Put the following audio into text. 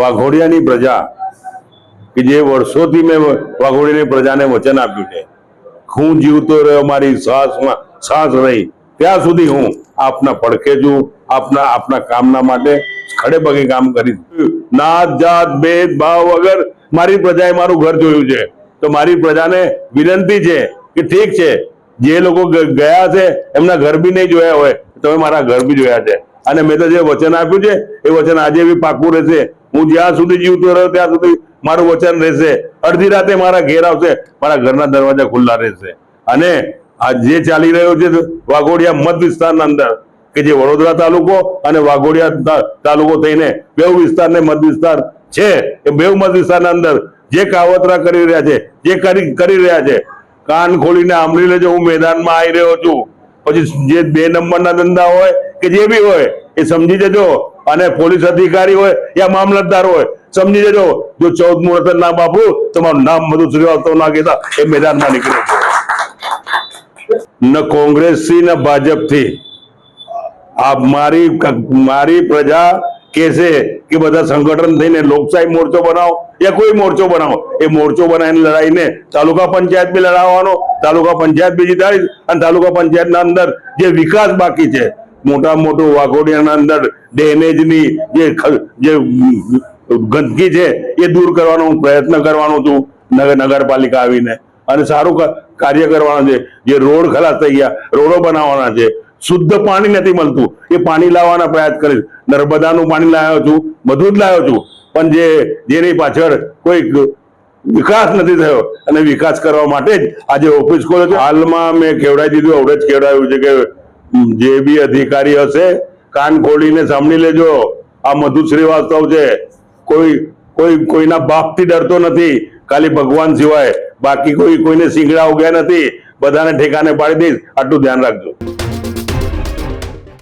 વાઘોડિયાની પ્રજા કે જે વર્ષોથી મેં વાઘોડિયાની પ્રજાને વચન આપ્યું છે. હું જીવતો રહ્યો, મારી શ્વાસમાં શ્વાસ રહી. ત્યાં સુધી હું આપના પડખે છું, આપના આપના કામના માટે ખડે પગે કામ કરીશ. નાત, જાત, ભેદ, ભાવ વગર મારી પ્રજાએ મારું ઘર જોયું છે. તો મારી પ્રજાને વિનંતી છે કે ઠીક છે, જે લોકો ગયા છે, એમના ઘર બી નહીં જોયા હોય તમે મારા ઘર બી જોયા છે. અને મેં તો જે વચન આપ્યું છે, એ વચન આજે બી પાકું રહેશે. હું જ્યાં સુધી જીવતો રહ્યો ત્યાં સુધી મારું વચન રહેશે. અડધી રાતે મારા ઘેર આવશે, મારા ઘરના દરવાજા ખુલ્લા રહેશે. અને આ જે ચાલી રહ્યો છે વાઘોડિયા મત વિસ્તારના અંદર, કે જે વડોદરા તાલુકો અને વાઘોડિયા તાલુકો થઈને બેઉ વિસ્તારને મત વિસ્તાર છે, એ બેઉ મત વિસ્તારના અંદર જે કાવતરા કરી રહ્યા છે, જે કરી રહ્યા છે, કાન ખોલીને આંબળી લેજો, હું મેદાનમાં આવી રહ્યો છું. પછી જે બે નંબરના ધંધા હોય કે જે બી હોય, એ સમજી જજો. અને પોલીસ અધિકારી હોય યા મામલતદાર હોય, સમજી જજો, જો ચૌદ મુહૂર્ત ના બાપુ તમારું નામ મધુ શ્રીવાસ્તવ ના કહેતા એ મેદાનમાં નીકળે ન કોંગ્રેસથી, ન ભાજપથી. આ મારી મારી પ્રજા કહેશે કે બધા સંગઠન થઈને લોકશાહી મોરચો બનાવો, યા કોઈ મોરચો બનાવો, એ મોરચો બનાવીને લડાઈને તાલુકા પંચાયત બી લડાવવાનો, તાલુકા પંચાયત બી જીતાડીશ અને તાલુકા પંચાયતના અંદર જે વિકાસ બાકી છે મોટા મોટું વાઘોડિયાના અંદર ડેમેજની જે જે ગંદકી છે, એ દૂર કરવાનો હું પ્રયત્ન કરવાનો છું નગર નગરપાલિકા આવીને. અને સારું કાર્ય કરવાનું છે. જે રોડ ખલાસ થઈ ગયા, રોડો બનાવવાના છે. શુદ્ધ પાણી નથી મળતું. એ પાણી લાવવાના પ્રયાસ કરીશ. નર્મદાનું પાણી લાવ્યો છું, બધું જ લાવ્યો છું. પણ જે, જેની પાછળ કોઈ વિકાસ નથી થયો, અને વિકાસ કરવા માટે જ આજે ઓફિસ ખોલે હાલમાં મેં કેવડાવી દીધું આવડે જ કેવડાવ્યું છે કે જે બી અધિકારી હશે, કાન ખોલીને સાંભળી લેજો. આ મધુ શ્રીવાસ્તવ છે. કોઈ કોઈ, કોઈના બાપથી ડરતો નથી. ખાલી ભગવાન સિવાય. બાકી કોઈ, કોઈને સિંગડા ઉગ્યા નથી. બધાને ઠેકાને પાડી દઈશ. આટલું ધ્યાન રાખજો.